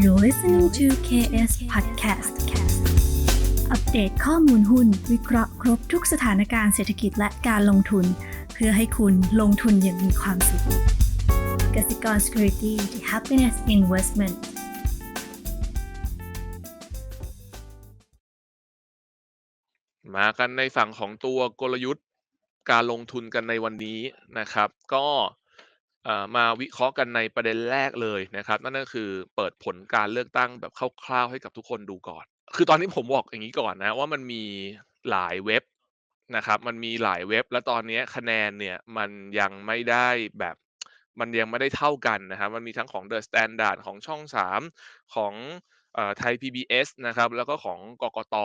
You're listening to KS Podcast อัปเดตข้อมูลหุ้น วิเคราะห์ครบทุกสถานการณ์เศรษฐกิจและการลงทุน เพื่อให้คุณลงทุนอย่างมีความสุขกสิกร Security the Happiness Investment มากันในฝั่งของตัวกลยุทธ์การลงทุนกันในวันนี้นะครับ ก็ มาวิเคราะห์กันในประเด็นแรกเลยนะครับ นั่นก็คือเปิดผลการเลือกตั้งแบบคร่าวๆให้กับทุกคนดูก่อน คือตอนนี้ผมบอกอย่างนี้ก่อนนะว่ามันมีหลายเว็บนะครับ มันมีหลายเว็บ แล้วตอนนี้คะแนนเนี่ยมันยังไม่ได้แบบมันยังไม่ได้เท่ากันนะครับ มันมีทั้งของ The Standard ของช่อง 3 ของไทย PBS นะครับ แล้วก็ของกกต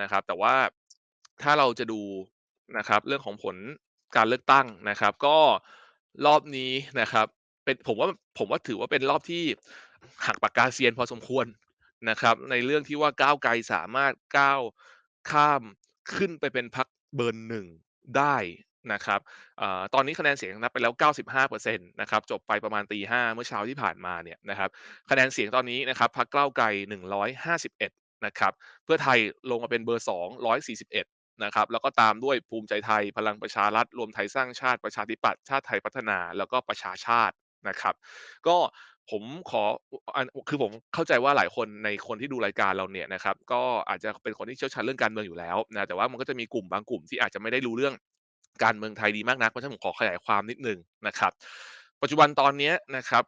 นะครับ แต่ว่าถ้าเราจะดูนะครับเรื่องของผลการเลือกตั้งนะครับ ก็ รอบนี้นะครับ เป็นผมว่าผมว่าถือว่าเป็นรอบที่หักปากกาเซียนพอสมควรนะครับ ในเรื่องที่ว่าก้าวไกลสามารถก้าวข้ามขึ้นไปเป็นพรรคเบอร์หนึ่งได้นะครับอตอนนี้คะแนนเสียงนับไปแล้ว 95%นะครับ จบไปประมาณตีห้าเมื่อเช้าที่ผ่านมาเนี่ยนะครับ คะแนนเสียงตอนนี้นะครับพรรคก้าวไกล 151 นะครับ เพื่อไทยลงมาเป็นเบอร์ 2 141 นะครับแล้วก็ตามด้วยภูมิใจไทย พลังประชารัฐ รวมไทยสร้างชาติประชาธิปัตย์ชาติไทยพัฒนาแล้วก็ประชาชาตินะครับ ก็ผมขอคือผมเข้าใจว่าหลายคนในคนที่ดูรายการเราเนี่ยนะครับ ก็อาจจะเป็นคนที่เชี่ยวชาญเรื่องการเมืองอยู่แล้วนะแต่ว่ามันก็จะมีกลุ่มบางกลุ่มที่อาจจะไม่ได้รู้เรื่องการเมืองไทยดีมากนักเพราะฉะนั้นผมขอขยายความนิดหนึ่งนะครับ ปัจจุบันตอนนี้นะครับ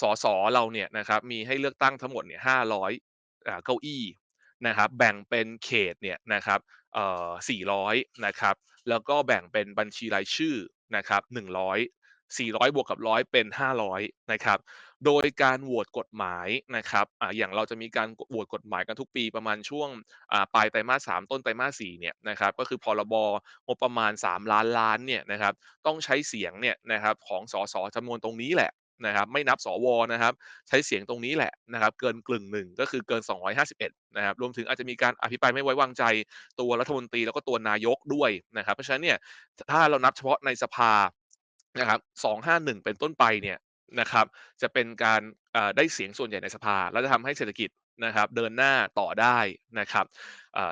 สสเราเนี่ยนะครับมีให้เลือกตั้งทั้งหมดเนี่ย500อ่าเก้าอี้ นะครับแบ่งเป็นเขตเนี่ยนะครับเอ่อ400นะครับแล้วก็แบ่งเป็นบัญชีรายชื่อนะครับ100 400 บวกกับ 100 เป็น 500 นะครับ โดยการโหวตกฎหมายนะครับอ่าอย่างเราจะมีการโหวตกฎหมายกันทุกปีประมาณช่วงอ่าปลายไตรมาส 3 ต้นไตรมาส 4 เนี่ยนะครับ ก็คือพรบงบประมาณ 3 ล้านล้านเนี่ยนะครับ ต้องใช้เสียงเนี่ยนะครับของสสจำนวนตรงนี้แหละ นะครับไม่นับสวนะครับ ใช้เสียงตรงนี้แหละนะครับ เกินกลึ่งหนึ่งก็คือเกิน 251 นะครับ รวมถึงอาจจะมีการอภิปรายไม่ไว้วางใจตัวรัฐมนตรีแล้วก็ตัวนายกด้วยนะครับ เพราะฉะนั้นเนี่ยถ้าเรานับเฉพาะในสภานะครับ251 เป็นต้นไปเนี่ยนะครับ จะเป็นการได้เสียงส่วนใหญ่ในสภา แล้วจะทำให้เศรษฐกิจ นะครับเดินหน้าต่อได้นะครับ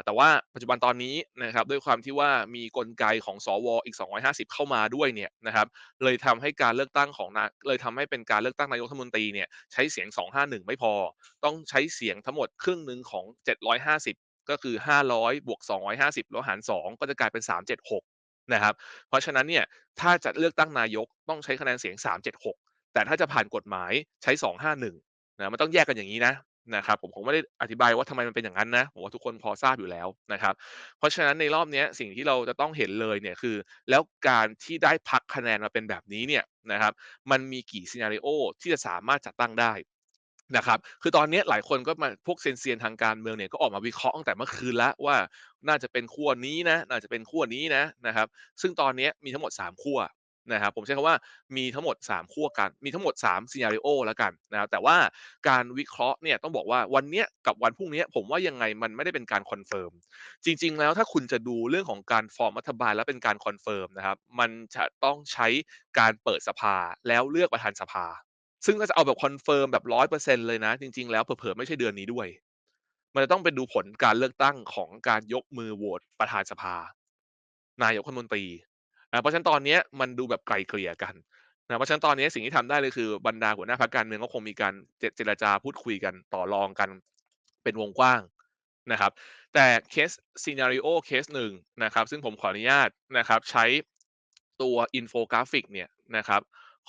แต่ว่าปัจจุบันตอนนี้นะครับด้วยความที่ว่ามีกลไกของสวอีก 250 เข้ามาด้วยเนี่ยนะครับเลยทำให้การเลือกตั้งของนาเลยทำให้เป็นการเลือกตั้งนายกรัฐมนตรีเนี่ยใช้เสียง 251 ไม่พอ ต้องใช้เสียงทั้งหมดครึ่งหนึ่งของ 750 ก็คือ 500 บวก 250 แล้วหาร 2 ก็จะกลายเป็น 376 นะครับ เพราะฉะนั้นเนี่ยถ้าจะเลือกตั้งนายกต้องใช้คะแนนเสียง 376 แต่ถ้าจะผ่านกฎหมายใช้ 251นะมันต้องแยกกันอย่างนี้นะ นะครับผมคงไม่ได้อธิบายว่าทำไมมันเป็นอย่างนั้นนะผมว่าทุกคนพอทราบอยู่แล้วนะครับ เพราะฉะนั้นในรอบนี้สิ่งที่เราจะต้องเห็นเลยเนี่ยคือ แล้วการที่ได้พักคะแนนมาเป็นแบบนี้เนี่ยนะครับ มันมีกี่ซีนาริโอที่จะสามารถจัดตั้งได้นะครับ คือตอนนี้หลายคนก็มาพวกเซนเซียนทางการเมืองเนี่ยก็ออกมาวิเคราะห์ตั้งแต่เมื่อคืนแล้วว่าน่าจะเป็นขั้วนี้นะ น่าจะเป็นขั้วนี้นะนะครับ ซึ่งตอนนี้มีทั้งหมด 3 ขั้ว นะครับผมใช้คำว่ามีทั้งหมด 3 ขั้วกัน มีทั้งหมด3ซีนาริโอแล้วกันนะครับแต่ว่าการวิเคราะห์เนี่ยต้องบอกว่าวันเนี้ยกับวันพรุ่งนี้ผมว่ายังไงมันไม่ได้เป็นการคอนเฟิร์มจริง ๆ แล้วถ้าคุณจะดูเรื่องของการฟอร์มรัฐบาลแล้วเป็นการคอนเฟิร์มนะครับมันจะต้องใช้การเปิดสภาแล้วเลือกประธานสภา ซึ่งถ้าจะเอาแบบคอนเฟิร์มแบบ100%เลยนะ จริง ๆ แล้วเผลอๆไม่ใช่เดือนนี้ด้วย มันจะต้องไปดูผลการเลือกตั้งของการยกมือโหวตประธานสภา นายกรัฐมนตรี เพราะฉะนั้นตอนนี้มันดูแบบไกลเกลี่ยกันนะเพราะฉะนั้นตอนนี้สิ่งที่ทำได้เลยคือบรรดาหัวหน้าพรรคการเมืองก็คงมีการเจเจรจาพูดคุยกันต่อรองกันเป็นวงกว้างนะครับ แต่เคสซีนาริโอเคสหนึ่งนะครับ ซึ่งผมขออนุญาตนะครับ ใช้ตัวอินโฟกราฟิกเนี่ยนะครับ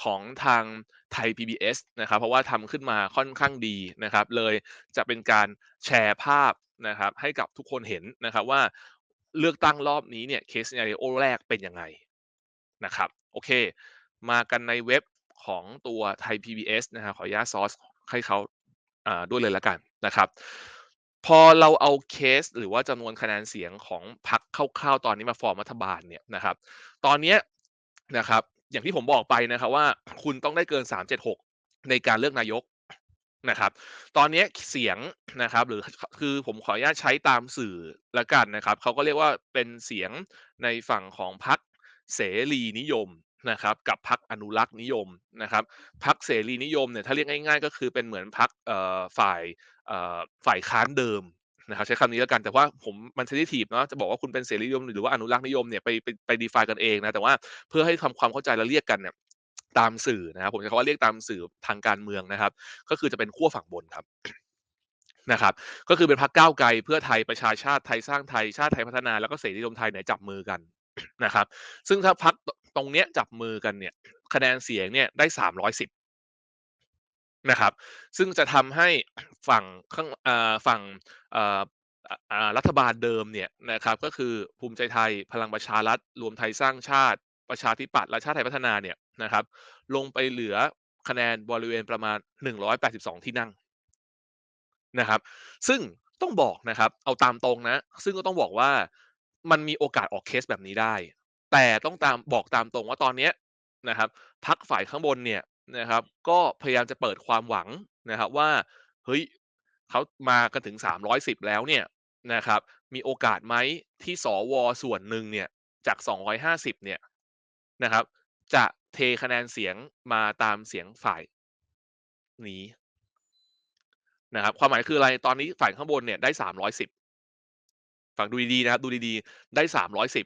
ของทางไทย PBS นะครับ เพราะว่าทำขึ้นมาค่อนข้างดีนะครับ เลยจะเป็นการแชร์ภาพนะครับ ให้กับทุกคนเห็นนะครับว่าเลือกตั้งรอบนี้เนี่ยเคสซีนาริโอแรกเป็นยังไง นะครับ โอเค มากันในเว็บของตัวไทย PBS นะครับขออนุญาตซอสให้เขาด้วยเลยแล้วกันนะครับพอเราเอาเคสหรือว่าจำนวนคะแนนเสียงของพรรคคร่าวๆตอนนี้มาฟอร์มรัฐบาลเนี่ยนะครับ ตอนนี้นะครับ อย่างที่ผมบอกไปนะครับว่าคุณต้องได้เกิน 376 ในการเลือกนายกนะครับ ตอนนี้เสียงนะครับ หรือคือผมขออนุญาตใช้ตามสื่อละกันนะครับเขาก็เรียกว่าเป็นเสียงในฝั่งของพรรค เสรีนิยมนะครับกับพรรคอนุรักษ์นิยมนะครับพรรคเสรีนิยมเนี่ยถ้าเรียกง่ายๆ ก็คือเป็นเหมือนพรรคฝ่ายฝ่ายค้านเดิมนะครับใช้คำนี้แล้วกันแต่ว่าผมมันเซนซิทีฟเนาะจะบอกว่าคุณเป็นเสรีนิยมหรือว่าอนุรักษ์นิยมเนี่ยไปไปไป define กันเองนะแต่ว่าเพื่อให้ทำความเข้าใจและเรียกกันเนี่ยตามสื่อนะครับผมใช้คำว่าเรียกตามสื่อทางการเมืองนะครับ ก็คือจะเป็นขั้วฝั่งบนครับนะครับก็คือเป็นพรรคก้าวไกลเพื่อไทยประชาชาติไทยสร้างไทยชาติไทยพัฒนาแล้วก็เสรีนิยมไทยเนี่ยจับมือกัน นะครับ ซึ่งถ้าพรรคตรงเนี้ยจับมือกันเนี่ย คะแนนเสียงเนี่ยได้310นะครับ ซึ่งจะทำให้ฝั่งข้างฝั่งรัฐบาลเดิมเนี่ยนะครับ ก็คือภูมิใจไทยพลังประชารัฐรวมไทยสร้างชาติประชาธิปัตย์และชาติไทยพัฒนาเนี่ยนะครับ ลงไปเหลือคะแนนบริเวณประมาณ 182 ที่นั่งนะครับ ซึ่งต้องบอกนะครับ เอาตามตรงนะ ซึ่งก็ต้องบอกว่า มันมีโอกาสออกเคสแบบนี้ได้ แต่ต้องตามบอกตามตรงว่าตอนเนี้ยนะครับพรรคฝ่ายข้างบนเนี่ยนะครับ ก็พยายามจะเปิดความหวังนะครับว่าเฮ้ยเขามากันถึง 310 แล้วเนี่ยนะครับ มีโอกาสไหมที่สวส่วนหนึ่งเนี่ยจาก 250 เนี่ยนะครับ จะเทคะแนนเสียงมาตามเสียงฝ่ายนี้นะครับ ความหมายคืออะไรตอนนี้ฝ่ายข้างบนเนี่ยได้ 310 ฟังดูดีๆนะครับ ดูดีๆ ได้310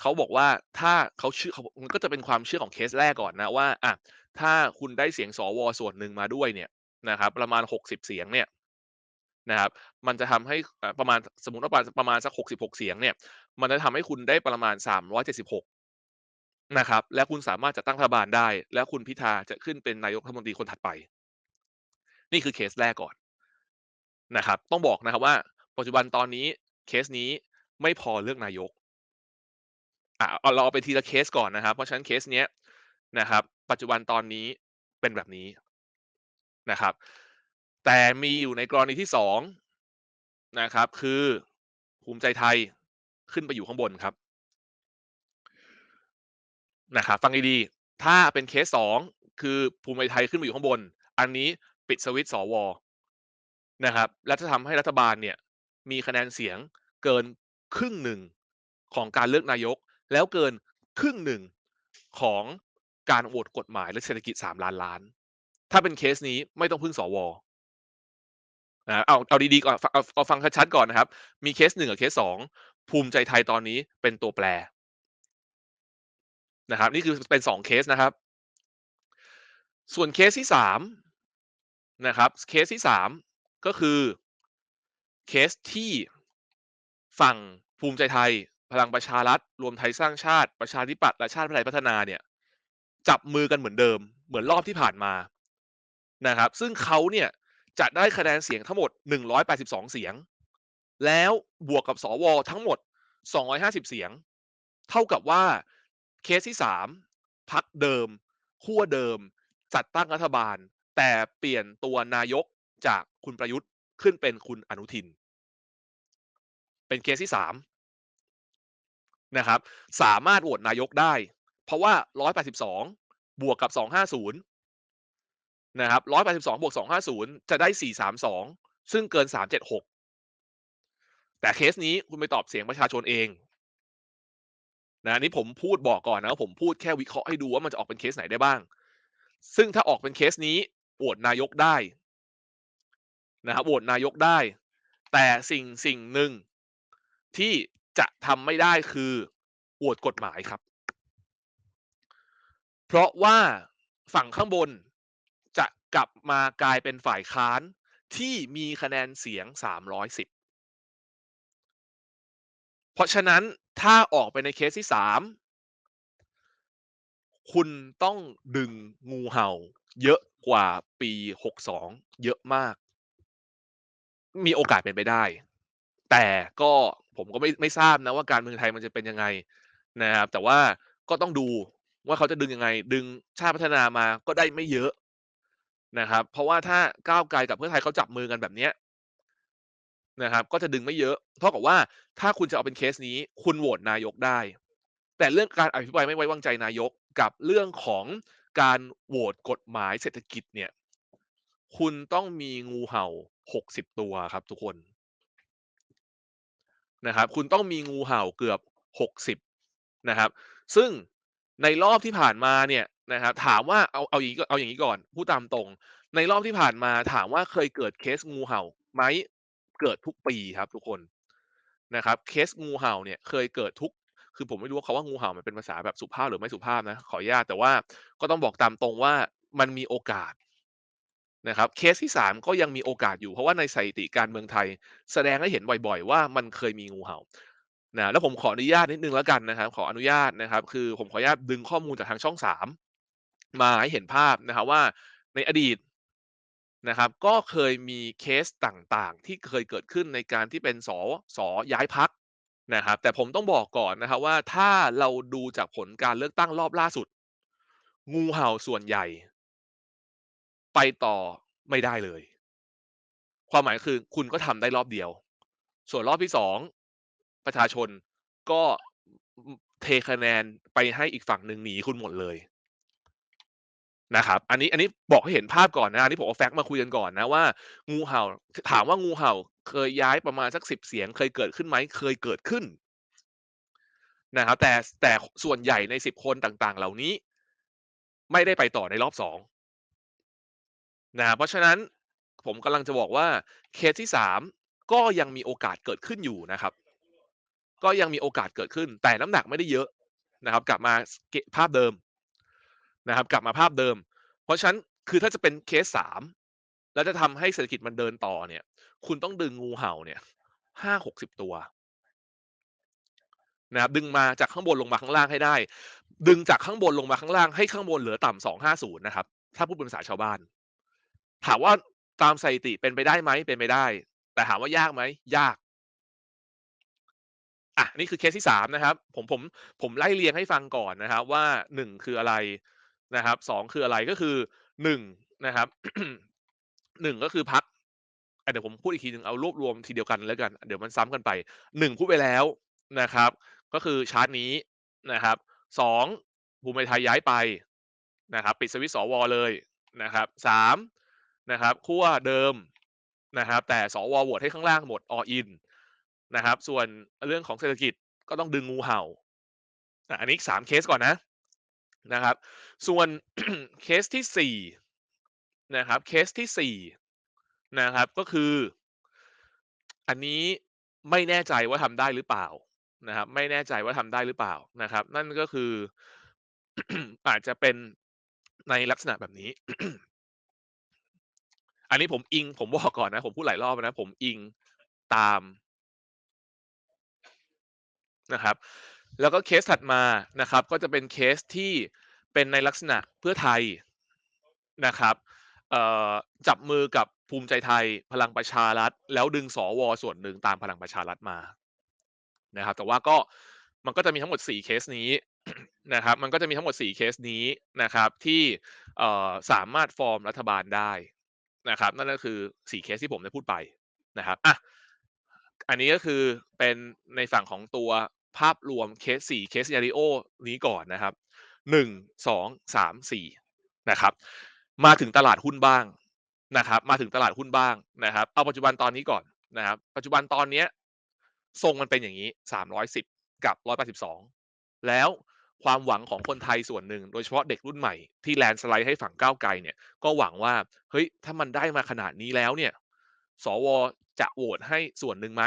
เขาบอกว่าถ้าเขาเชื่อเขามันก็จะเป็นความเชื่อของเคสแรกก่อนนะว่าอะถ้าคุณได้เสียงสวส่วนหนึ่งมาด้วยเนี่ยนะครับ ประมาณ60เสียงเนี่ยนะครับ มันจะทำให้ประมาณสมมุติว่าประมาณประมาณสัก66เสียงเนี่ย มันจะทำให้คุณได้ประมาณ376นะครับ และคุณสามารถจัดตั้งรัฐบาลได้ และคุณพิธาจะขึ้นเป็นนายกรัฐมนตรีคนถัดไป นี่คือเคสแรกก่อนนะครับ ต้องบอกนะครับว่าปัจจุบันตอนนี้ เคสนี้ไม่พอเลือกนายกอะเอาเราเอาไปทีละเคสก่อนนะครับ เพราะฉะนั้นเคสเนี้ยนะครับ ปัจจุบันตอนนี้เป็นแบบนี้นะครับ แต่มีอยู่ในกรณีที่สองนะครับ คือภูมิใจไทยขึ้นไปอยู่ข้างบนครับนะครับฟังดีๆถ้าเป็นเคสสองคือภูมิใจไทยขึ้นไปอยู่ข้างบน อันนี้ปิดสวิตช์สวนะครับ และจะทำให้รัฐบาลเนี่ย มีคะแนนเสียงเกินครึ่งหนึ่งของการเลือกนายก แล้วเกินครึ่งหนึ่งของการโหวตกฎหมายและเศรษฐกิจ3ล้านล้าน ถ้าเป็นเคสนี้ไม่ต้องพึ่งสวนะเอาเอาดีๆก่อนเอาเอาฟังชัดๆก่อนนะครับ มีเคสหนึ่งกับเคสสองภูมิใจไทยตอนนี้เป็นตัวแปรนะครับ นี่คือเป็นสองเคสนะครับ ส่วนเคสที่สามนะครับ เคสที่สามก็คือ เคสที่ฝั่งภูมิใจไทย พลังประชารัฐ รวมไทยสร้างชาติประชาธิปัตย์และชาติไทยพัฒนาเนี่ย จับมือกันเหมือนเดิม เหมือนรอบที่ผ่านมานะครับ ซึ่งเขาเนี่ยจะได้คะแนนเสียงทั้งหมด 182 เสียง แล้วบวกกับสวทั้งหมด 250 เสียง เท่ากับว่าเคสที่ 3พักเดิมขั้วเดิม จัดตั้งรัฐบาล แต่เปลี่ยนตัวนายกจากคุณประยุทธ์ ขึ้นเป็นคุณอนุทิน เป็นเคสที่สามนะครับ สามารถโหวตนายกได้ เพราะว่า 182 บวกกับ 250 นะครับ 182 บวก 250 จะได้ 432 ซึ่งเกิน 376 แต่เคสนี้คุณไปตอบเสียงประชาชนเองนะนี่ผมพูดบอกก่อนนะผมพูดแค่วิเคราะห์ให้ดูว่ามันจะออกเป็นเคสไหนได้บ้าง ซึ่งถ้าออกเป็นเคสนี้โหวตนายกได้ นะครับโหวตนายกได้ แต่สิ่งสิ่งหนึ่งที่จะทำไม่ได้คือโหวตกฎหมายครับ เพราะว่าฝั่งข้างบนจะกลับมากลายเป็นฝ่ายค้านที่มีคะแนนเสียง 310 เพราะฉะนั้นถ้าออกไปในเคสที่ 3 คุณต้องดึงงูเห่าเยอะกว่าปี 62 เยอะมาก มีโอกาสเป็นไปได้ แต่ก็ผมก็ไม่ไม่ทราบนะว่าการเมืองไทยมันจะเป็นยังไงนะครับ แต่ว่าก็ต้องดูว่าเขาจะดึงยังไง ดึงชาติพัฒนามาก็ได้ไม่เยอะนะครับ เพราะว่าถ้าก้าวไกลกับเพื่อไทยเขาจับมือกันแบบเนี้ยนะครับ ก็จะดึงไม่เยอะ เท่ากับว่าถ้าคุณจะเอาเป็นเคสนี้ คุณโหวตนายกได้ แต่เรื่องการอภิปรายไม่ไว้วางใจนายกกับเรื่องของการโหวตกฎหมายเศรษฐกิจเนี่ย คุณต้องมีงูเห่า 60ตัวครับ ทุกคนนะครับ คุณต้องมีงูเห่าเกือบ60นะครับ ซึ่งในรอบที่ผ่านมาเนี่ยนะครับ ถามว่าเอาเอาอย่างงี้เอาอย่างงี้ก่อนพูดตามตรง ในรอบที่ผ่านมาถามว่าเคยเกิดเคสงูเห่าไหม?เกิดทุกปีครับ ทุกคนนะครับ เคสงูเห่าเนี่ยเคยเกิดทุกคือผมไม่รู้ว่าคำว่างูเห่ามันเป็นภาษาแบบสุภาพหรือไม่สุภาพนะขออนุญาตแต่ว่าก็ต้องบอกตามตรงว่ามันมีโอกาส นะครับเคสที่ 3 ก็ยังมีโอกาสอยู่เพราะว่าในสถิติการเมืองไทย แสดงให้เห็นบ่อยๆ ว่ามันเคยมีงูเห่านะแล้วผมขออนุญาตนิดนึงแล้วกันนะครับ ขออนุญาตนะครับ คือผมขออนุญาตดึงข้อมูลจากทางช่อง 3 มาให้เห็นภาพนะครับว่าในอดีตนะครับ ก็เคยมีเคสต่างๆ ที่เคยเกิดขึ้นในการที่เป็นส.ส.ย้ายพรรคนะครับ แต่ผมต้องบอกก่อนนะครับว่าถ้าเราดูจากผลการเลือกตั้งรอบล่าสุด งูเห่าส่วนใหญ่ ไปต่อไม่ได้เลย ความหมายคือคุณก็ทำได้รอบเดียว ส่วนรอบที่2ประชาชนก็เทคะแนนไปให้อีกฝั่งหนึ่งหนีคุณหมดเลยนะครับ อันนี้อันนี้บอกให้เห็นภาพก่อนนะอันนี้ผมเอาแฟกต์มาคุยกันก่อนนะว่างูเห่า ถามว่างูเห่า เคยย้ายประมาณสัก10เสียง เคยเกิดขึ้นไหม?เคยเกิดขึ้นนะครับแต่แต่ส่วนใหญ่ใน10คนต่างๆ เหล่านี้ ไม่ได้ไปต่อในรอบ2 นะเพราะฉะนั้นผมกำลังจะบอกว่าเคสที่3ก็ยังมีโอกาสเกิดขึ้นอยู่นะครับ ก็ยังมีโอกาสเกิดขึ้น แต่น้ำหนักไม่ได้เยอะนะครับ กลับมาเกภาพเดิมนะครับ กลับมาภาพเดิม เพราะฉะนั้นคือถ้าจะเป็นเคส3แล้วจะทำให้เศรษฐกิจมันเดินต่อเนี่ย คุณต้องดึงงูเห่าเนี่ย50-60ตัวนะครับดึงมาจากข้างบนลงมาข้างล่างให้ได้ ดึงจากข้างบนลงมาข้างล่างให้ข้างบนเหลือต่ำ250นะครับ ถ้าพูดเป็นภาษาชาวบ้าน ถามว่าตามสถิติเป็นไปได้ไหม?เป็นไปได้ แต่ถามว่ายากไหม?ยาก อะ นี่คือเคสที่3นะครับ ผมผมผมไล่เรียงให้ฟังก่อนนะครับ ว่า1คืออะไรนะครับ2คืออะไรก็คือ1นะครับ1ก็คือพรรคอะเดี๋ยวผมพูดอีกทีหนึ่งเอารวบรวมทีเดียวกันแล้วกัน เดี๋ยวมันซ้ำกันไป1พูดไปแล้วนะครับ ก็คือชาร์ตนี้นะครับ2ภูมิไทยย้ายไปนะครับ ปิดสวิตช์สว.เลยนะครับ3 นะครับขั้วเดิมนะครับ แต่สว.โหวตให้ข้างล่างหมด all in นะครับ ส่วนเรื่องของเศรษฐกิจก็ต้องดึงงูเห่าอันนี้3เคสก่อนนะนะครับ ส่วนเคสที่4นะครับเคสที่4นะครับก็คือ อันนี้ไม่แน่ใจว่าทำได้หรือเปล่านะครับ ไม่แน่ใจว่าทำได้หรือเปล่านะครับ นั่นก็คืออาจจะเป็นในลักษณะแบบนี้ อันนี้ผมอิง ผมบอกก่อนนะ ผมพูดหลายรอบนะ ผมอิงตามนะครับ แล้วก็เคสถัดมานะครับ ก็จะเป็นเคสที่เป็นในลักษณะเพื่อไทยนะครับจับมือกับภูมิใจไทยพลังประชารัฐ แล้วดึงสว.ส่วนหนึ่งตามพลังประชารัฐมานะครับ แต่ว่าก็มันก็จะมีทั้งหมด 4 เคสนี้นะครับ มันก็จะมีทั้งหมด 4 เคสนี้นะครับที่สามารถฟอร์มรัฐบาลได้ นะครับ นั่นก็คือ4เคสที่ผมได้พูดไปนะครับอะอันนี้ก็คือเป็นในฝั่งของตัวภาพรวมเคส4เคส Scenario นี้ก่อนนะครับ1 2 3 4นะครับ มาถึงตลาดหุ้นบ้างนะครับ มาถึงตลาดหุ้นบ้างนะครับ เอาปัจจุบันตอนนี้ก่อนนะครับ ปัจจุบันตอนเนี้ยทรงมันเป็นอย่างงี้310กับ182แล้ว ความหวังของคนไทยส่วนหนึ่ง โดยเฉพาะเด็กรุ่นใหม่ที่ landslide ให้ฝั่งก้าวไกลเนี่ยก็หวังว่าเฮ้ยถ้ามันได้มาขนาดนี้แล้วเนี่ย สว.จะโหวตให้ส่วนหนึ่งไหม?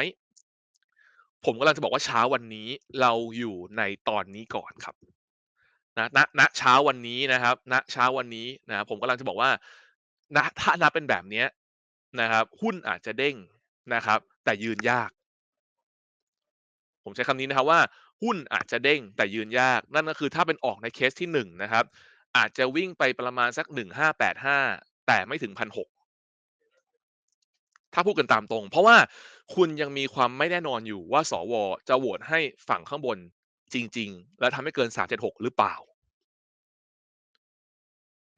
ผมกำลังจะบอกว่าเช้าวันนี้เราอยู่ในตอนนี้ก่อนครับณณณเช้าวันนี้นะครับ ณเช้าวันนี้นะผมกำลังจะบอกว่าณถ้านับเป็นแบบเนี้ยนะครับ หุ้นอาจจะเด้งนะครับ แต่ยืนยาก ผมใช้คำนี้นะครับว่า หุ้นอาจจะเด้งแต่ยืนยาก นั่นก็คือถ้าเป็นออกในเคสที่1นะครับ อาจจะวิ่งไปประมาณสัก 1585 แต่ไม่ถึง1,600ถ้าพูดกันตามตรง เพราะว่าคุณยังมีความไม่แน่นอนอยู่ว่าสว.จะโหวตให้ฝั่งข้างบนจริง ๆ และทำให้เกิน 376 หรือเปล่า?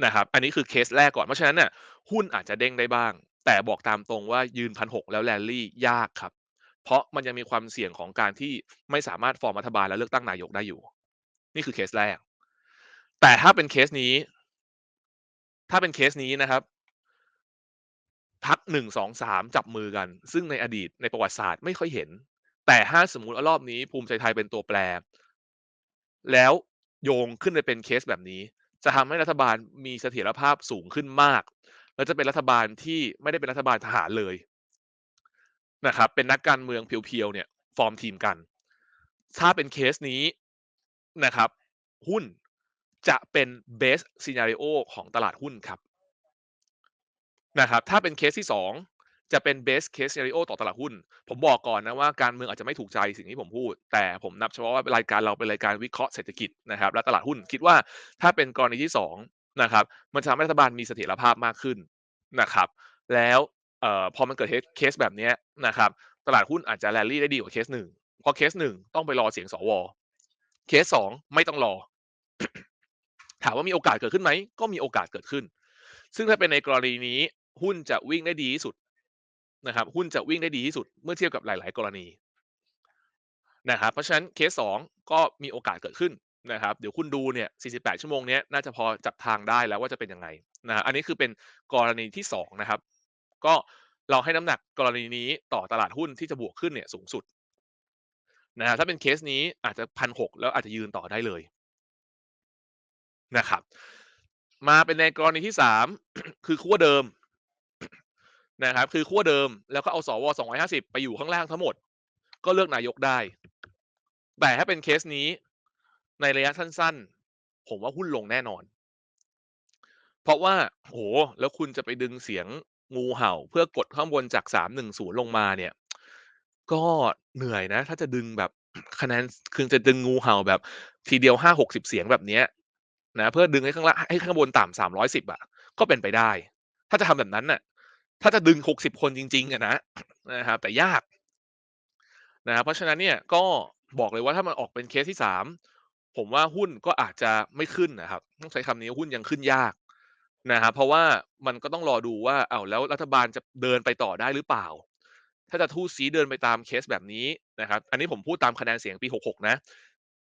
นะครับ อันนี้คือเคสแรกก่อน เพราะฉะนั้นน่ะหุ้นอาจจะเด้งได้บ้าง แต่บอกตามตรงว่ายืน1,600แล้ว Rally ยากครับ เพราะมันยังมีความเสี่ยงของการที่ไม่สามารถฟอร์มรัฐบาลและเลือกตั้งนายกได้อยู่ นี่คือเคสแรก แต่ถ้าเป็นเคสนี้ ถ้าเป็นเคสนี้นะครับพรรค1 2 3จับมือกัน ซึ่งในอดีตในประวัติศาสตร์ไม่ค่อยเห็น แต่ถ้าสมมติว่ารอบนี้ภูมิใจไทยเป็นตัวแปร แล้วโยงขึ้นไปเป็นเคสแบบนี้ จะทำให้รัฐบาลมีเสถียรภาพสูงขึ้นมาก แล้วจะเป็นรัฐบาลที่ไม่ได้เป็นรัฐบาลทหารเลย นะครับ เป็นนักการเมืองเพียวๆเนี่ย ฟอร์มทีมกัน ถ้าเป็นเคสนี้นะครับ หุ้นจะเป็น Best Scenario ของตลาดหุ้นครับนะครับ ถ้าเป็นเคสที่ 2 จะเป็น Best Case Scenario ต่อตลาดหุ้น ผมบอกก่อนนะว่าการเมืองอาจจะไม่ถูกใจสิ่งที่ผมพูด แต่ผมนับเฉพาะว่ารายการเราเป็นรายการวิเคราะห์เศรษฐกิจนะครับ และตลาดหุ้นคิดว่าถ้าเป็นกรณีที่2นะครับมันจะทำให้รัฐบาลมีเสถียรภาพมากขึ้นนะครับ แล้ว เอ่อพอมันเกิดเคสแบบนี้นะครับตลาดหุ้นอาจจะ rally ได้ดีกว่าเคส1เพราะเคส1ต้องไปรอเสียงสวเคส2ไม่ต้องรอ ถามว่ามีโอกาสเกิดขึ้นไหมก็มีโอกาสเกิดขึ้น ซึ่งถ้าเป็นในกรณีนี้หุ้นจะวิ่งได้ดีที่สุดนะครับ หุ้นจะวิ่งได้ดีที่สุดเมื่อเทียบกับหลาย ๆ กรณีนะครับเพราะฉะนั้นเคส2ก็มีโอกาสเกิดขึ้นนะครับเดี๋ยวคุณดูเนี่ย 48 ชั่วโมงนี้น่าจะพอจับทางได้แล้วว่าจะเป็นยังไงนะอันนี้คือเป็นกรณีที่2นะครับ ก็เราให้น้ำหนักกรณีนี้ต่อตลาดหุ้นที่จะบวกขึ้นเนี่ยสูงสุดนะครับถ้าเป็นเคสนี้อาจจะ1,600แล้วอาจจะยืนต่อได้เลยนะครับ มาเป็นในกรณีที่3คือขั้วเดิมนะครับ คือขั้วเดิมแล้วก็เอาสว250ไปอยู่ข้างล่างทั้งหมด ก็เลือกนายกได้ แต่ถ้าเป็นเคสนี้ในระยะสั้นๆ ผมว่าหุ้นลงแน่นอน เพราะว่าโอ้โฮแล้วคุณจะไปดึงเสียง งูเห่าเพื่อกดข้างบนจาก 310 ลงมาเนี่ย ก็เหนื่อยนะ ถ้าจะดึงแบบคะแนนคือจะดึงงูเห่าแบบทีเดียว5-60เสียงแบบเนี้ยนะเพื่อดึงให้ข้างล่างให้ข้างบนต่ำ310อยสิบอะ ก็เป็นไปได้ ถ้าจะทำแบบนั้นน่ะ ถ้าจะดึง60คนจริงๆอะนะนะครับแต่ยากนะครับเพราะฉะนั้นเนี่ยก็บอกเลยว่าถ้ามันออกเป็นเคสที่3ผมว่าหุ้นก็อาจจะไม่ขึ้นนะครับต้องใช้คำนี้หุ้นยังขึ้นยาก นะครับเพราะว่ามันก็ต้องรอดูว่าเอ้าแล้วรัฐบาลจะเดินไปต่อได้หรือเปล่า ถ้าจะทู่ซีเดินไปตามเคสแบบนี้นะครับ อันนี้ผมพูดตามคะแนนเสียงปี 66 นะ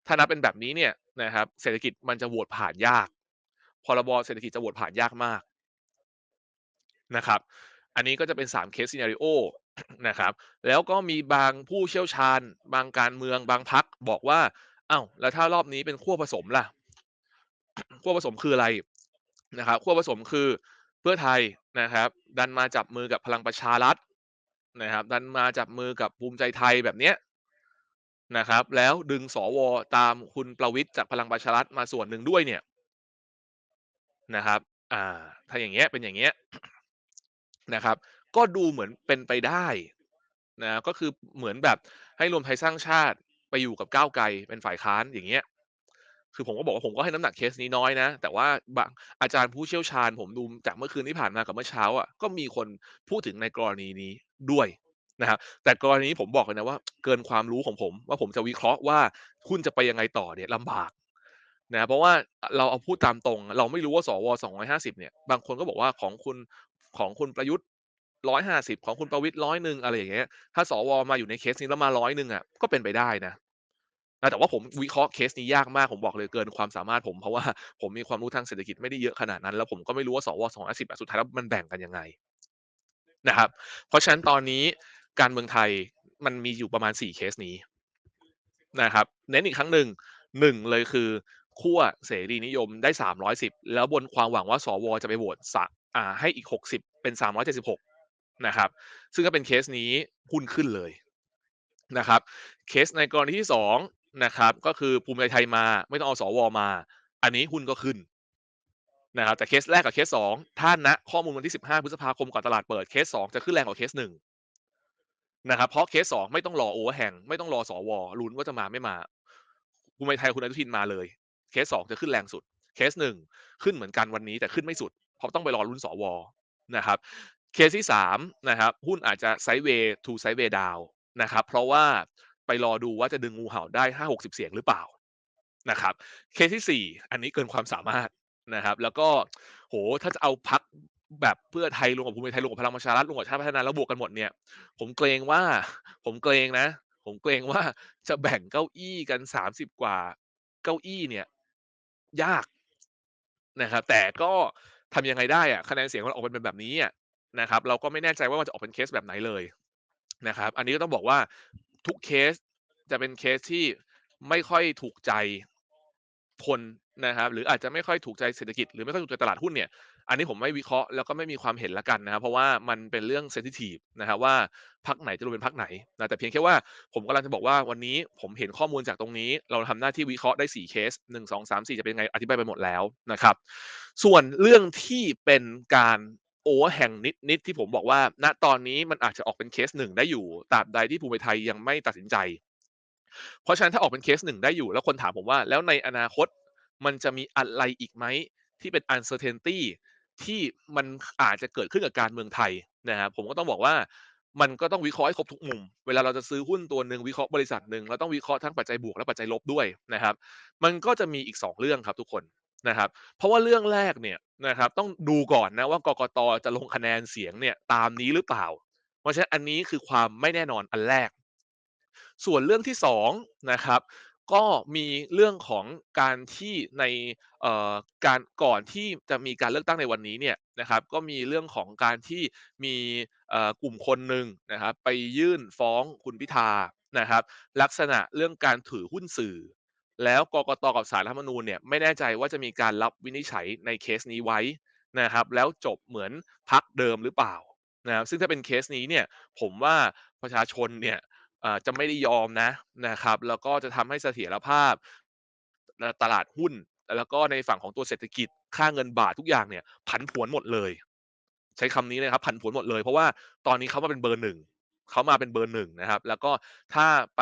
ถ้านับเป็นแบบนี้เนี่ยนะครับ เศรษฐกิจมันจะโหวตผ่านยากพรบเศรษฐกิจจะโหวตผ่านยากมากนะครับ อันนี้ก็จะเป็น3 Case Scenario นะครับ แล้วก็มีบางผู้เชี่ยวชาญ บางการเมืองบางพรรคบอกว่าอ้าวแล้วถ้ารอบนี้เป็นขั้วผสมล่ะขั้วผสมคืออะไร? นะครับขั้วผสมคือเพื่อไทยนะครับ ดันมาจับมือกับพลังประชารัฐนะครับ ดันมาจับมือกับภูมิใจไทยแบบเนี้ยนะครับ แล้วดึงสวตามคุณประวิตรจากพลังประชารัฐมาส่วนหนึ่งด้วยเนี่ยนะครับ อ่า ถ้าอย่างเงี้ยเป็นอย่างเงี้ยนะครับ ก็ดูเหมือนเป็นไปได้นะก็คือเหมือนแบบให้รวมไทยสร้างชาติไปอยู่กับก้าวไกลเป็นฝ่ายค้านอย่างเงี้ย คือผมก็บอกว่าผมก็ให้น้ำหนักเคสนี้น้อยนะ แต่ว่าบางอาจารย์ผู้เชี่ยวชาญ ผมดูจากเมื่อคืนที่ผ่านมากับเมื่อเช้าอะก็มีคนพูดถึงในกรณีนี้ด้วยนะครับแต่กรณีนี้ผมบอกเลยนะว่า เกินความรู้ของผม ว่าผมจะวิเคราะห์ว่าหุ้นจะไปยังไงต่อเนี่ยลำบากนะเพราะว่าเราเอาพูดตามตรง เราไม่รู้ว่าสว.250เนี่ยบางคนก็บอกว่าของคุณของคุณประยุทธ์150ของคุณประวิตร100อะไรอย่างเงี้ยถ้าสว.มาอยู่ในเคสนี้แล้วมา100อะก็เป็นไปได้นะ แต่ว่าผมวิเคราะห์เคสนี้ยากมากผมบอกเลยเกินความสามารถผมเพราะว่าผมมีความรู้ทางเศรษฐกิจไม่ได้เยอะขนาดนั้น แล้วผมก็ไม่รู้ว่าสว.250อะสุดท้ายแล้วมันแบ่งกันยังไงนะครับ เพราะฉะนั้นตอนนี้การเมืองไทยมันมีอยู่ประมาณ4เคสนี้นะครับ เน้นอีกครั้งหนึ่ง1เลยคือขั้วเสรีนิยมได้ 310 แล้วบนความหวังว่าสว.จะไปโหวตสอ่าให้อีก 60 เป็น 376 นะครับ ซึ่งถ้าเป็นเคสนี้หุ้นขึ้นเลยนะครับ เคสในกรณีที่ 2 นะครับ ก็คือภูมิใจไทยมา ไม่ต้องเอาสว.มา อันนี้หุ้นก็ขึ้นนะครับแต่เคสแรกกับเคส2ถ้าณข้อมูลวันที่ 15 พฤษภาคมก่อนตลาดเปิดเคส2จะขึ้นแรงกว่าเคส1นะครับเพราะเคส2ไม่ต้องรอ Overhang ไม่ต้องรอสว.ลุ้นว่าจะมาไม่มาภูมิใจไทยคุณอนุทินมาเลย เคส2จะขึ้นแรงสุด เคส1ขึ้นเหมือนกันวันนี้แต่ขึ้นไม่สุด เพราะต้องไปรอลุ้นสว.นะครับเคสที่3นะครับหุ้นอาจจะ Sideways to Sideways Down นะครับเพราะว่า ไปรอดูว่าจะดึงงูเห่าได้5-60เสียงหรือเปล่านะครับ เคสที่4อันนี้เกินความสามารถนะครับ แล้วก็โอ้โฮถ้าจะเอาพรรคแบบเพื่อไทยรวมกับภูมิใจไทยรวมกับพลังประชารัฐรวมกับชาติพัฒนาแล้วบวกกันหมดเนี่ย ผมเกรงว่า ผมเกรงนะ ผมเกรงว่าจะแบ่งเก้าอี้กัน30กว่าเก้าอี้เนี่ย ยากนะครับ แต่ก็ทำยังไงได้อะคะแนนเสียงมันออกเป็นแบบนี้อะนะครับ เราก็ไม่แน่ใจว่ามันจะออกเป็นเคสแบบไหนเลยนะครับ อันนี้ก็ต้องบอกว่า ทุกเคสจะเป็นเคสที่ไม่ค่อยถูกใจทนนะครับ หรืออาจจะไม่ค่อยถูกใจเศรษฐกิจหรือไม่ค่อยถูกใจตลาดหุ้นเนี่ยอันนี้ผมไม่วิเคราะห์แล้วก็ไม่มีความเห็นล้วกันนะครับเพราะว่ามันเป็นเรื่องเซนซิทีฟนะครับว่าพรรคไหนจะรวมเป็นพรรคไหนนะแต่เพียงแค่ว่าผมกำลังจะบอกว่าวันนี้ผมเห็นข้อมูลจากตรงนี้ เราทำหน้าที่วิเคราะห์ได้ 4 เคส 1 2 3 4 จะเป็นยังไงอธิบายไปหมดแล้วนะครับ ส่วนเรื่องที่เป็นการ โอเวอร์แฮงนิดๆที่ผมบอกว่า ณตอนนี้มันอาจจะออกเป็นเคสหนึ่งได้อยู่ตราบใดที่ภูมิไทยยังไม่ตัดสินใจ เพราะฉะนั้นถ้าออกเป็นเคสหนึ่งได้อยู่ แล้วคนถามผมว่า แล้วในอนาคตมันจะมีอะไรอีกไหมที่เป็น uncertainty ที่มันอาจจะเกิดขึ้นกับการเมืองไทยนะครับผมก็ต้องบอกว่ามันก็ต้องวิเคราะห์ให้ครบทุกมุม เวลาเราจะซื้อหุ้นตัวหนึ่งวิเคราะห์บริษัทหนึ่งเราต้องวิเคราะห์ทั้งปัจจัยบวกและปัจจัยลบด้วยนะครับ มันก็จะมีอีกสองเรื่องครับทุกคน นะครับ เพราะว่าเรื่องแรกเนี่ยนะครับต้องดูก่อนนะว่ากกตจะลงคะแนนเสียงเนี่ยตามนี้หรือเปล่า เพราะฉะนั้นอันนี้คือความไม่แน่นอนอันแรก ส่วนเรื่องที่2นะครับก็มีเรื่องของการที่ในเอ่อการก่อนที่จะมีการเลือกตั้งในวันนี้เนี่ยนะครับ ก็มีเรื่องของการที่มีเอ่อกลุ่มคนหนึ่งนะครับ ไปยื่นฟ้องคุณพิธานะครับ ลักษณะเรื่องการถือหุ้นสื่อ แล้วกกตกับศาลรัฐธรรมนูญเนี่ยไม่แน่ใจว่าจะมีการรับวินิจฉัยในเคสนี้ไว้นะครับ แล้วจบเหมือนพักเดิมหรือเปล่านะครับซึ่งถ้าเป็นเคสนี้เนี่ยผมว่าประชาชนเนี่ยจะไม่ได้ยอมนะนะครับ แล้วก็จะทำให้เสถียรภาพตลาดหุ้น แล้วก็ในฝั่งของตัวเศรษฐกิจค่าเงินบาททุกอย่างเนี่ยผันผวนหมดเลย ใช้คำนี้เลยครับผันผวนหมดเลย เพราะว่าตอนนี้เขามาเป็นเบอร์หนึ่ง เขามาเป็นเบอร์หนึ่งนะครับ แล้วก็ถ้าไป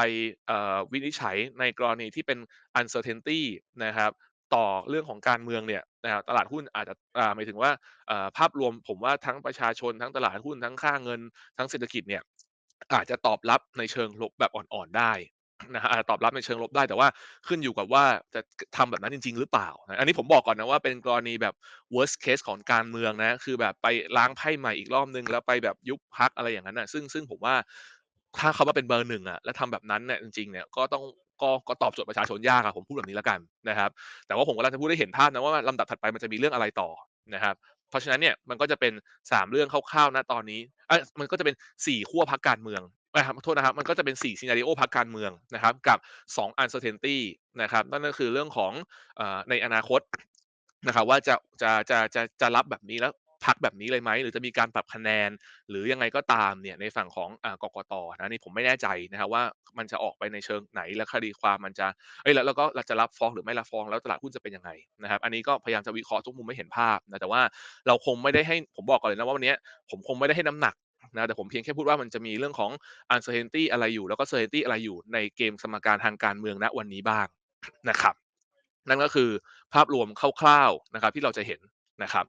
วินิจฉัยในกรณีที่เป็น uncertainty นะครับ ต่อเรื่องของการเมืองเนี่ยนะครับตลาดหุ้นอาจจะหมายถึงว่าภาพรวมผมว่าทั้งประชาชนทั้งตลาดหุ้นทั้งค่าเงิน ทั้งเศรษฐกิจเนี่ยอาจจะตอบรับในเชิงลบแบบอ่อนๆได้ นะครับอาจจะตอบรับในเชิงลบได้แต่ว่าขึ้นอยู่กับว่าจะทำแบบนั้นจริง ๆ หรือเปล่านะอันนี้ผมบอกก่อนนะว่าเป็นกรณีแบบ worst case ของการเมืองนะ คือแบบไปล้างไพ่ใหม่อีกรอบหนึ่งแล้วไปแบบยุบพรรคอะไรอย่างนั้นนะซึ่งซึ่งผมว่าถ้าเขามาเป็นเบอร์หนึ่งอะแล้วทำแบบนั้นเนี่ยจริงๆเนี่ยก็ต้องก็ก็ตอบโจทย์ประชาชนยากอะผมพูดแบบนี้แล้วกันนะครับ แต่ว่าผมกำลังจะพูดให้เห็นภาพนะว่าลำดับถัดไปมันจะมีเรื่องอะไรต่อนะครับเพราะฉะนั้นเนี่ยมันก็จะเป็น 3 เรื่องคร่าวๆณตอนนี้อ๊ยมันก็จะเป็น 4 ขั้วพรรคการเมือง เอ๊ยครับโทษนะครับ มันก็จะเป็น4 scenario พรรคการเมืองนะครับ กับ 2 uncertainty นะครับ นั่นก็คือเรื่องของอในอนาคตนะครับว่าจะจะจะจะจะรับแบบนี้แล้วพรรคแบบนี้เลยไหมหรือจะมีการปรับคะแนน หรือยังไงก็ตามเนี่ยในฝั่งของอกกตนะนนี้ผมไม่แน่ใจนะครับว่ามันจะออกไปในเชิงไหนและคดีความมันจะเอ๊ยแล้วแล้วก็เราจะรับฟ้องหรือไม่รับฟ้องแล้วตลาดหุ้นจะเป็นยังไงนะครับ อันนี้ก็พยายามจะวิเคราะห์ทุกมุมให้เห็นภาพนะแต่ว่าเราคงไม่ได้ให้ผมบอกก่อนเลยนะว่าวันนี้ผมคงไม่ได้ให้น้ำหนัก นะแต่ผมเพียงแค่พูดว่ามันจะมีเรื่องของ uncertainty อะไรอยู่ แล้วก็ certainty อะไรอยู่ในเกมสมการทางการเมืองณวันนี้บ้างนะครับนั่นก็คือภาพรวมคร่าวๆนะครับที่เราจะเห็นนะครับ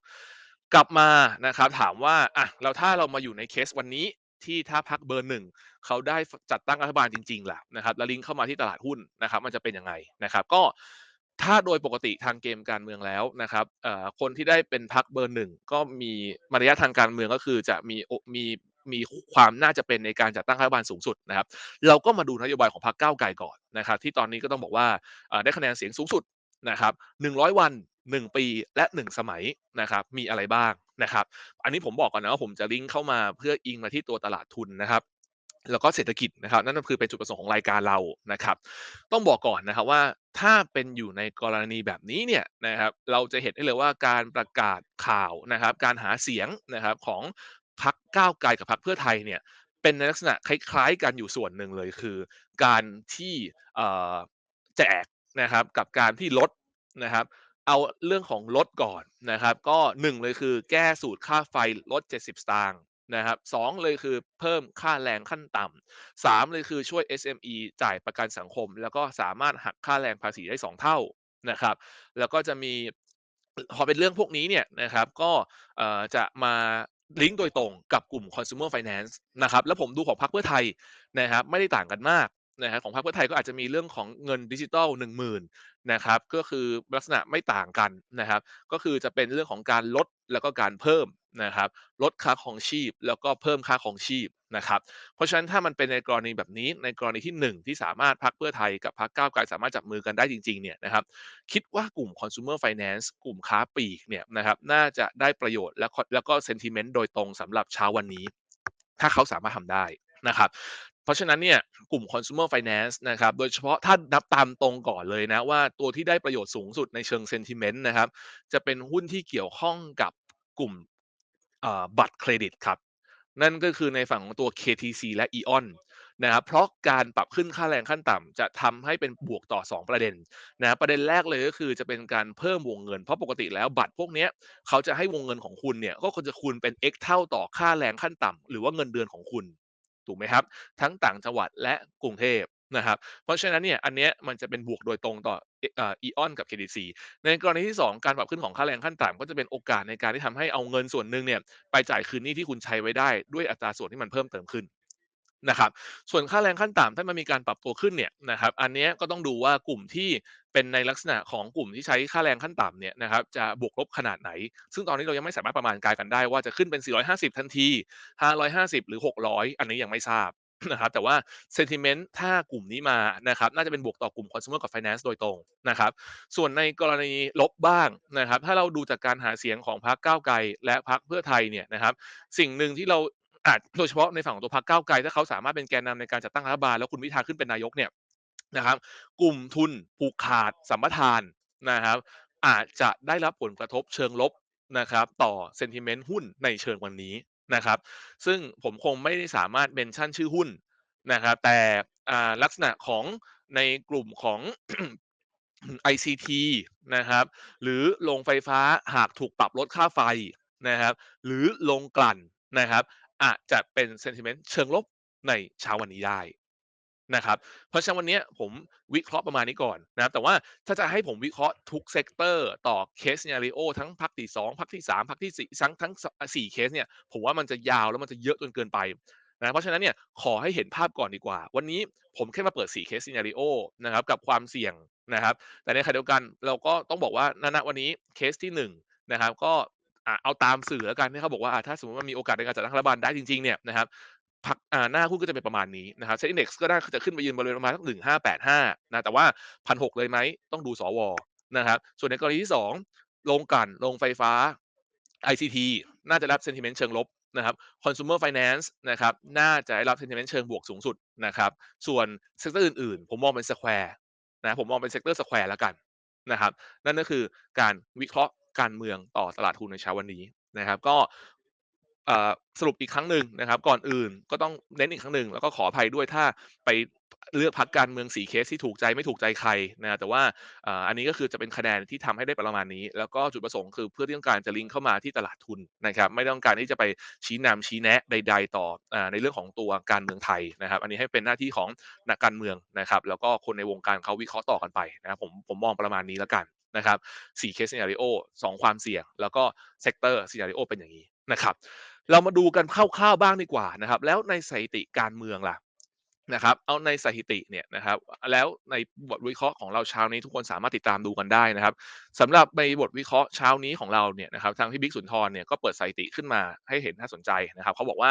กลับมานะครับถามว่าอะแล้วถ้าเรามาอยู่ในเคสวันนี้ที่ถ้าพรรคเบอร์หนึ่งเขาได้จัดตั้งรัฐบาลจริงๆล่ะนะครับแล้วลิงก์เข้ามาที่ตลาดหุ้นนะครับ มันจะเป็นยังไงนะครับ ก็ ถ้าโดยปกติทางเกมการเมืองแล้วนะครับคนที่ได้เป็นพรรคเบอร์หนึ่งก็มีมารยาททางการเมืองก็คือจะมีมีมีความน่าจะเป็นในการจัดตั้งรัฐบาลสูงสุดนะครับ เราก็มาดูนโยบายของพรรคก้าวไกลก่อนนะครับ ที่ตอนนี้ก็ต้องบอกว่าได้คะแนนเสียงสูงสุดนะครับ100 วัน 1 ปีและ 1 สมัยนะครับ มีอะไรบ้างนะครับ อันนี้ผมบอกก่อนนะว่าผมจะลิงก์เข้ามาเพื่ออิงมาที่ตัวตลาดทุนนะครับ แล้วก็เศรษฐกิจนะครับ นั่นก็คือเป็นจุดประสงค์ของรายการเรานะครับ ต้องบอกก่อนนะครับว่าถ้าเป็นอยู่ในกรณีแบบนี้เนี่ยนะครับ เราจะเห็นได้เลยว่าการประกาศข่าวนะครับ การหาเสียงนะครับของพรรคก้าวไกลกับพรรคเพื่อไทยเนี่ยเป็นในลักษณะคล้าย ๆ กันอยู่ส่วนหนึ่งเลยคือ การที่แจกนะครับกับการที่ลดนะครับ เอาเรื่องของลดก่อนนะครับ ก็1เลยคือแก้สูตรค่าไฟลด 70 สตางค์ นะครับ2เลยคือเพิ่มค่าแรงขั้นต่ำ3เลยคือช่วย SME จ่ายประกันสังคม แล้วก็สามารถหักค่าแรงภาษีได้2เท่านะครับ แล้วก็จะมีพอเป็นเรื่องพวกนี้เนี่ยนะครับก็จะมาลิงก์โดยตรงกับกลุ่ม consumer finance นะครับแล้วผมดูของพรรคเพื่อไทยนะครับไม่ได้ต่างกันมากนะครับของพรรคเพื่อไทยก็อาจจะมีเรื่องของเงินดิจิทัล10,000นะครับก็คือลักษณะไม่ต่างกันนะครับ ก็คือจะเป็นเรื่องของการลดแล้วก็การเพิ่ม นะครับลดค่าครองชีพ แล้วก็เพิ่มค่าครองชีพนะครับ เพราะฉะนั้นถ้ามันเป็นในกรณีแบบนี้ในกรณีที่ 1 ที่สามารถพรรคเพื่อไทยกับพรรคก้าวไกลสามารถจับมือกันได้จริงๆเนี่ยนะครับคิดว่ากลุ่ม consumer finance กลุ่มค้าปลีกเนี่ยนะครับน่าจะได้ประโยชน์แล้วแล้วก็ sentiment โดยตรงสำหรับเช้าวันนี้ ถ้าเขาสามารถทำได้นะครับเพราะฉะนั้นเนี่ยกลุ่ม Consumer Finance นะครับโดยเฉพาะถ้านับตามตรงก่อนเลยนะว่าตัวที่ได้ประโยชน์สูงสุดในเชิง sentiment นะครับจะเป็นหุ้นที่เกี่ยวข้องกับกลุ่ม บัตรเครดิตครับนั่นก็คือในฝั่งของตัว KTC และ EON นะครับเพราะการปรับขึ้นค่าแรงขั้นต่ำจะทำให้เป็นบวกต่อ 2 ประเด็นนะประเด็นแรกเลยก็คือจะเป็นการเพิ่มวงเงิน เพราะปกติแล้วบัตรพวกนี้เขาจะให้วงเงินของคุณเนี่ยก็ควรจะคูณเป็น x เท่าต่อค่าแรงขั้นต่ำหรือว่าเงินเดือนของคุณถูกไหมครับ ทั้งต่างจังหวัดและกรุงเทพ นะครับเพราะฉะนั้นเนี่ยอันเนี้ยมันจะเป็นบวกโดยตรงต่ออเอ่อ AEON กับ KTC ในกรณีที่ 2 การปรับขึ้นของค่าแรงขั้นต่ำก็จะเป็นโอกาสในการที่ทำให้เอาเงินส่วนหนึ่งเนี่ยไปจ่ายคืนหนี้ที่คุณใช้ไว้ได้ด้วยอัตราส่วนที่มันเพิ่มเติมขึ้นนะครับส่วนค่าแรงขั้นต่ำถ้ามันมีการปรับตัวขึ้นเนี่ยนะครับอันนี้ก็ต้องดูว่ากลุ่มที่เป็นในลักษณะของกลุ่มที่ใช้ค่าแรงขั้นต่ำเนี่ยนะครับจะบวกลบขนาดไหน ซึ่งตอนนี้เรายังไม่สามารถประมาณการกันได้ว่าจะขึ้นเป็น 450 ทันที 550 หรือ 600 อันนี้ยังไม่ทราบ นะครับแต่ว่า sentiment ถ้ากลุ่มนี้มานะครับน่าจะเป็นบวกต่อกลุ่ม consumer กับ finance โดยตรงนะครับส่วนในกรณีลบบ้างนะครับ ถ้าเราดูจากการหาเสียงของพรรคก้าวไกล และพรรคเพื่อไทยเนี่ยนะครับ สิ่งหนึ่งที่เราอาจโดยเฉพาะในฝั่งของตัวพรรคก้าวไกล ถ้าเขาสามารถเป็นแกนนำในการจัดตั้งรัฐบาลแล้วคุณพิธาขึ้นเป็นนายกเนี่ยนะครับกลุ่มทุนผูกขาดสัมปทานนะครับ อาจจะได้รับผลกระทบเชิงลบนะครับต่อ sentiment หุ้นในเชิงวันนี้ นะครับ ซึ่งผมคงไม่ได้สามารถเมนชั่นชื่อหุ้นนะครับแต่ลักษณะของในกลุ่มของ ICT นะครับ หรือโรงไฟฟ้าหากถูกปรับลดค่าไฟนะครับ หรือโรงกลั่นนะครับ อาจจะเป็นเซนติเมนต์เชิงลบในเช้าวันนี้ได้ นะครับ เพราะฉะนั้นวันนี้ผมวิเคราะห์ประมาณนี้ก่อนนะครับแต่ว่าถ้าจะให้ผมวิเคราะห์ทุกเซกเตอร์ต่อ case scenario ทั้งพรรคที่2พรรคที่3พรรคที่สี่ทั้งทั้งสี่เคสเนี่ยผมว่ามันจะยาวแล้วมันจะเยอะจนเกินไปนะเพราะฉะนั้นเนี่ยขอให้เห็นภาพก่อนดีกว่า วันนี้ผมแค่มาเปิด4 case scenario นะครับกับความเสี่ยงนะครับ แต่ในขณะเดียวกันเราก็ต้องบอกว่าณณวันนี้เคสที่1นะครับก็เอาตามสื่อแล้วกันที่เขาบอกว่าถ้าสมมติว่ามีโอกาสในการจัดตั้งรัฐบาลได้จริงๆเนี่ยนะครับ พักหน้าหุ้นก็จะเป็นประมาณนี้นะครับเซ็นดี Index ก็น่าจะขึ้นไปยืนบริเวณประมาณสัก1585นะแต่ว่า1,600เลยไหมต้องดูสวนะครับส่วนในกรณีที่2โรงกลั่นโรงไฟฟ้า ICT น่าจะรับ sentiment เชิงลบนะครับ consumer finance นะครับ น่าจะได้รับ sentiment เชิงบวกสูงสุดนะครับ ส่วนเซกเตอร์อื่นๆ ผมมองเป็น square นะ ผมมองเป็นเซกเตอร์ square แล้วกันนะครับ นั่นก็คือการวิเคราะห์การเมืองต่อตลาดทุนในเช้าวันนี้นะครับ ก็ สรุปอีกครั้งหนึ่งนะครับ ก่อนอื่นก็ต้องเน้นอีกครั้งหนึ่งแล้วก็ขออภัยด้วยถ้าไปเลือกพรรคการเมือง4เคสที่ถูกใจไม่ถูกใจใครนะแต่ว่าอันนี้ก็คือจะเป็นคะแนนที่ทำให้ได้ประมาณนี้ แล้วก็จุดประสงค์คือเพื่อที่ต้องการจะลิงก์เข้ามาที่ตลาดทุนนะครับ ไม่ต้องการที่จะไปชี้นำชี้แนะใด ๆ ต่อในเรื่องของตัวการเมืองไทยนะครับ อันนี้ให้เป็นหน้าที่ของนักการเมืองนะครับ แล้วก็คนในวงการเขาวิเคราะห์ต่อกันไปนะครับผมผมมองประมาณนี้แล้วกันนะครับ4เคสซีนาริโอ2ความเสี่ยง แล้วก็เซกเตอร์ซีนาริโอเป็นอย่างนี้นะครับ เรามาดูกันคร่าวๆบ้างดีกว่านะครับ แล้วในสถิติการเมืองล่ะนะครับ เอาในสถิติเนี่ยนะครับ แล้วในบทวิเคราะห์ของเราเช้านี้ทุกคนสามารถติดตามดูกันได้นะครับสำหรับในบทวิเคราะห์เช้านี้ของเราเนี่ยนะครับทางพี่บิ๊กสุนทรเนี่ยก็เปิดสถิติขึ้นมาให้เห็นน่าสนใจนะครับเขาบอกว่า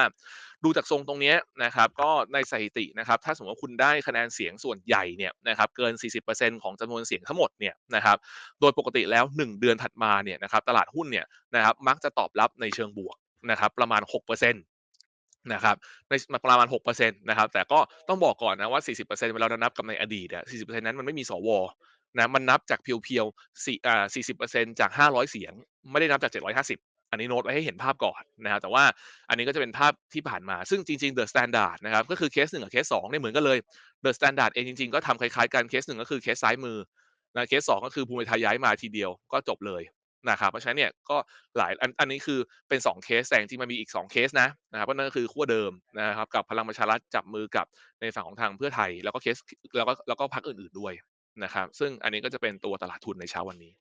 ดูจากทรงตรงนี้นะครับ ก็ในสถิตินะครับ ถ้าสมมติว่าคุณได้คะแนนเสียงส่วนใหญ่เนี่ยนะครับเกิน 40%ของจำนวนเสียงทั้งหมดเนี่ยนะครับ โดยปกติแล้ว 1 เดือนถัดมาเนี่ยนะครับตลาดหุ้นเนี่ยนะครับมักจะตอบรับในเชิงบวก นะครับประมาณ6%นะครับในประมาณ6%นะครับแต่ก็ต้องบอกก่อนนะว่า 40%เวลาเรานับกับในอดีตอะ40%นั้นมันไม่มีสวนะมันนับจากเพียวๆสี่อ่า40%จาก500เสียง ไม่ได้นับจาก750อันนี้โน้ตไว้ให้เห็นภาพก่อนนะครับแต่ว่าอันนี้ก็จะเป็นภาพที่ผ่านมาซึ่งจริงๆ The Standard นะครับก็คือเคส1กับเคส2เนี่ยเหมือนกันเลย The Standard เองจริงๆ ก็ทำคล้ายๆกันเคส1ก็คือเคสซ้ายมือนะเคส2ก็คือภูมิไทยย้ายมาทีเดียวก็จบเลย นะครับเพราะฉะนั้นเนี่ยก็หลายอันอันนี้คือเป็น 2 เคสแต่จริงมันมีอีก 2 เคสนะนะครับนั่นก็คือขั้วเดิมนะครับกับพลังประชารัฐจับมือกับในฝั่งของทางเพื่อไทย แล้วก็เคสแล้วก็แล้วก็พรรคอื่น ๆด้วยนะครับซึ่งอันนี้ก็จะเป็นตัวตลาดทุนในเช้าวันนี้